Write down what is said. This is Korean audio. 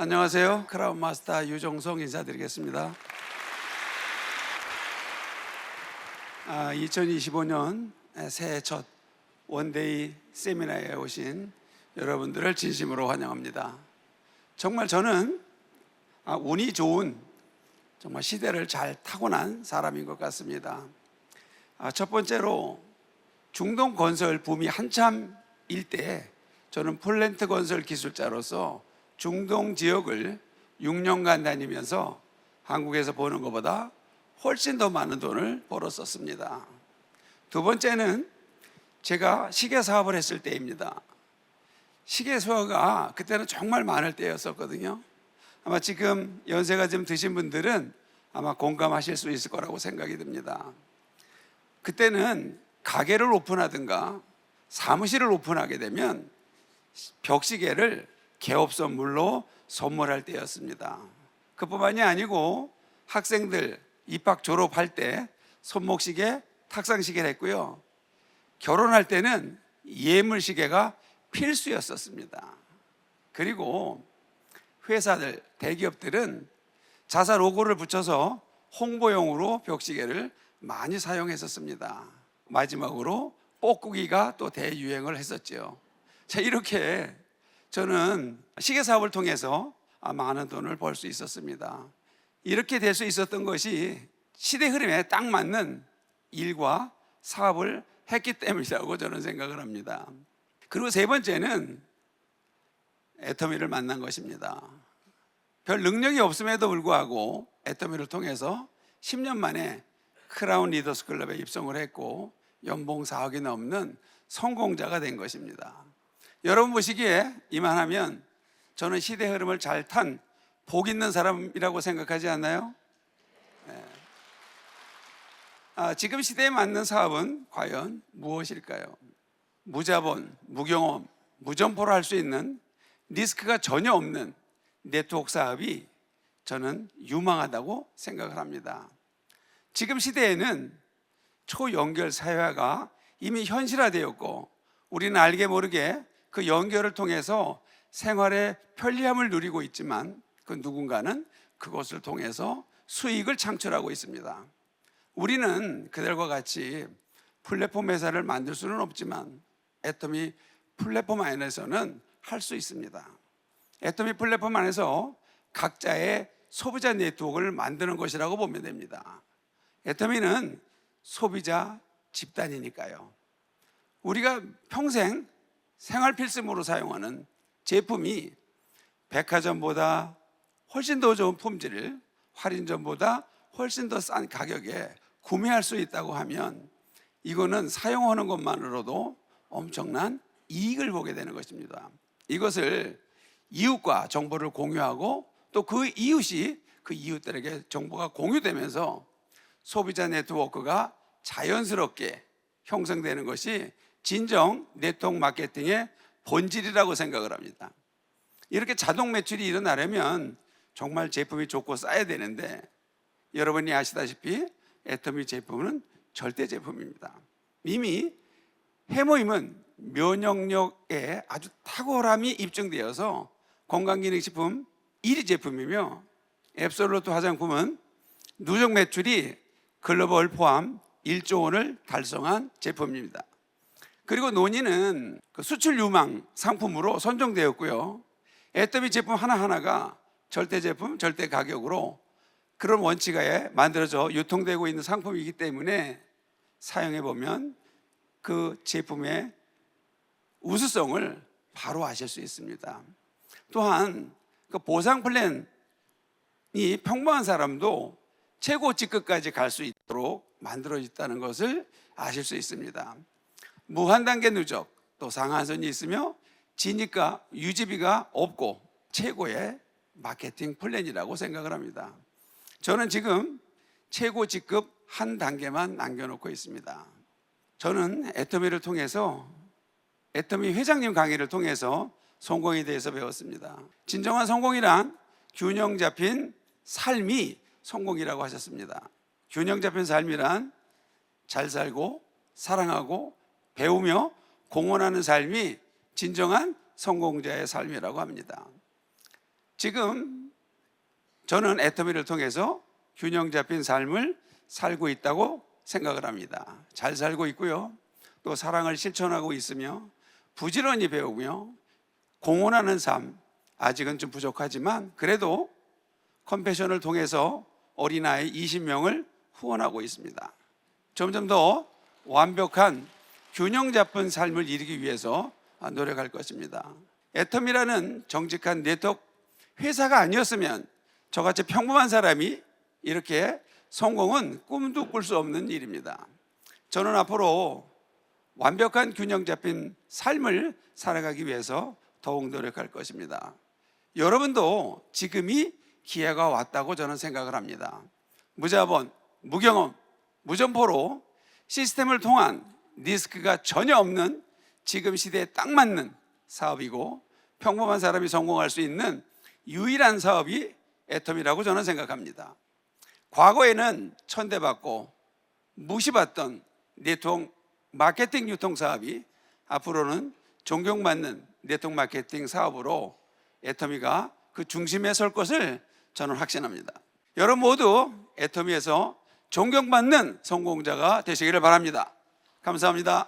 안녕하세요. 크라운 마스터 유종성 인사드리겠습니다. 아, 2025년 새해 첫 원데이 세미나에 오신 여러분들을 진심으로 환영합니다. 정말 저는 아, 운이 좋은 정말 시대를 잘 타고난 사람인 것 같습니다. 아, 첫 번째로 중동 건설 붐이 한참 일 때 저는 폴렌트 건설 기술자로서 중동 지역을 6년간 다니면서 한국에서 버는 것보다 훨씬 더 많은 돈을 벌었었습니다. 두 번째는 제가 시계 사업을 했을 때입니다. 시계 수요가 그때는 정말 많을 때였었거든요. 아마 지금 연세가 좀 드신 분들은 아마 공감하실 수 있을 거라고 생각이 듭니다. 그때는 가게를 오픈하든가 사무실을 오픈하게 되면 벽시계를 개업 선물로 선물할 때였습니다. 그뿐만이 아니고 학생들 입학 졸업할 때 손목시계, 탁상시계를 했고요. 결혼할 때는 예물시계가 필수였었습니다. 그리고 회사들, 대기업들은 자사 로고를 붙여서 홍보용으로 벽시계를 많이 사용했었습니다. 마지막으로 뽀꾸기가 또 대유행을 했었죠. 자, 이렇게 저는 시계 사업을 통해서 아, 많은 돈을 벌 수 있었습니다. 이렇게 될 수 있었던 것이 시대 흐름에 딱 맞는 일과 사업을 했기 때문이라고 저는 생각을 합니다. 그리고 세 번째는 애터미를 만난 것입니다. 별 능력이 없음에도 불구하고 애터미를 통해서 10년 만에 크라운 리더스 클럽에 입성을 했고 연봉 4억이 넘는 성공자가 된 것입니다. 여러분 보시기에 이만하면 저는 시대 흐름을 잘 탄 복 있는 사람이라고 생각하지 않나요? 네. 아, 지금 시대에 맞는 사업은 과연 무엇일까요? 무자본, 무경험, 무점포로 할 수 있는 리스크가 전혀 없는 네트워크 사업이 저는 유망하다고 생각을 합니다. 지금 시대에는 초연결 사회화가 이미 현실화되었고 우리는 알게 모르게 그 연결을 통해서 생활의 편리함을 누리고 있지만 그 누군가는 그것을 통해서 수익을 창출하고 있습니다. 우리는 그들과 같이 플랫폼 회사를 만들 수는 없지만 애터미 플랫폼 안에서는 할 수 있습니다. 애터미 플랫폼 안에서 각자의 소비자 네트워크를 만드는 것이라고 보면 됩니다. 애터미는 소비자 집단이니까요. 우리가 평생 생활 필수물로 사용하는 제품이 백화점보다 훨씬 더 좋은 품질을 할인점보다 훨씬 더 싼 가격에 구매할 수 있다고 하면 이거는 사용하는 것만으로도 엄청난 이익을 보게 되는 것입니다. 이것을 이웃과 정보를 공유하고 또 그 이웃이 그 이웃들에게 정보가 공유되면서 소비자 네트워크가 자연스럽게 형성되는 것이 진정 네트워크 마케팅의 본질이라고 생각을 합니다. 이렇게 자동 매출이 일어나려면 정말 제품이 좋고 싸야 되는데 여러분이 아시다시피 애터미 제품은 절대 제품입니다. 이미 해모임은 면역력에 아주 탁월함이 입증되어서 건강기능식품 1위 제품이며 앱솔루트 화장품은 누적 매출이 글로벌 포함 1조 원을 달성한 제품입니다. 그리고 논의는 그 수출 유망 상품으로 선정되었고요. 애터미 제품 하나하나가 절대 제품, 절대 가격으로 그런 원칙하에 만들어져 유통되고 있는 상품이기 때문에 사용해 보면 그 제품의 우수성을 바로 아실 수 있습니다. 또한 그 보상 플랜이 평범한 사람도 최고 직급까지 갈 수 있도록 만들어졌다는 것을 아실 수 있습니다. 무한 단계 누적 또 상한선이 있으며 진입과 유지비가 없고 최고의 마케팅 플랜이라고 생각을 합니다. 저는 지금 최고 직급 한 단계만 남겨놓고 있습니다. 저는 애터미를 통해서 애터미 회장님 강의를 통해서 성공에 대해서 배웠습니다. 진정한 성공이란 균형 잡힌 삶이 성공이라고 하셨습니다. 균형 잡힌 삶이란 잘 살고 사랑하고 배우며 공헌하는 삶이 진정한 성공자의 삶이라고 합니다. 지금 저는 애터미를 통해서 균형 잡힌 삶을 살고 있다고 생각을 합니다. 잘 살고 있고요. 또 사랑을 실천하고 있으며 부지런히 배우며 공헌하는 삶 아직은 좀 부족하지만 그래도 컴패션을 통해서 어린아이 20명을 후원하고 있습니다. 점점 더 완벽한 균형 잡힌 삶을 이루기 위해서 노력할 것입니다. 애텀이라는 정직한 네트워크 회사가 아니었으면 저같이 평범한 사람이 이렇게 성공은 꿈도 꿀 수 없는 일입니다. 저는 앞으로 완벽한 균형 잡힌 삶을 살아가기 위해서 더욱 노력할 것입니다. 여러분도 지금이 기회가 왔다고 저는 생각을 합니다. 무자본, 무경험, 무점포로 시스템을 통한 리스크가 전혀 없는 지금 시대에 딱 맞는 사업이고 평범한 사람이 성공할 수 있는 유일한 사업이 애텀이라고 저는 생각합니다. 과거에는 천대받고 무시받던 네트워크 마케팅 유통 사업이 앞으로는 존경받는 네트워크 마케팅 사업으로 애터미가 그 중심에 설 것을 저는 확신합니다. 여러분 모두 애터미에서 존경받는 성공자가 되시기를 바랍니다. 감사합니다.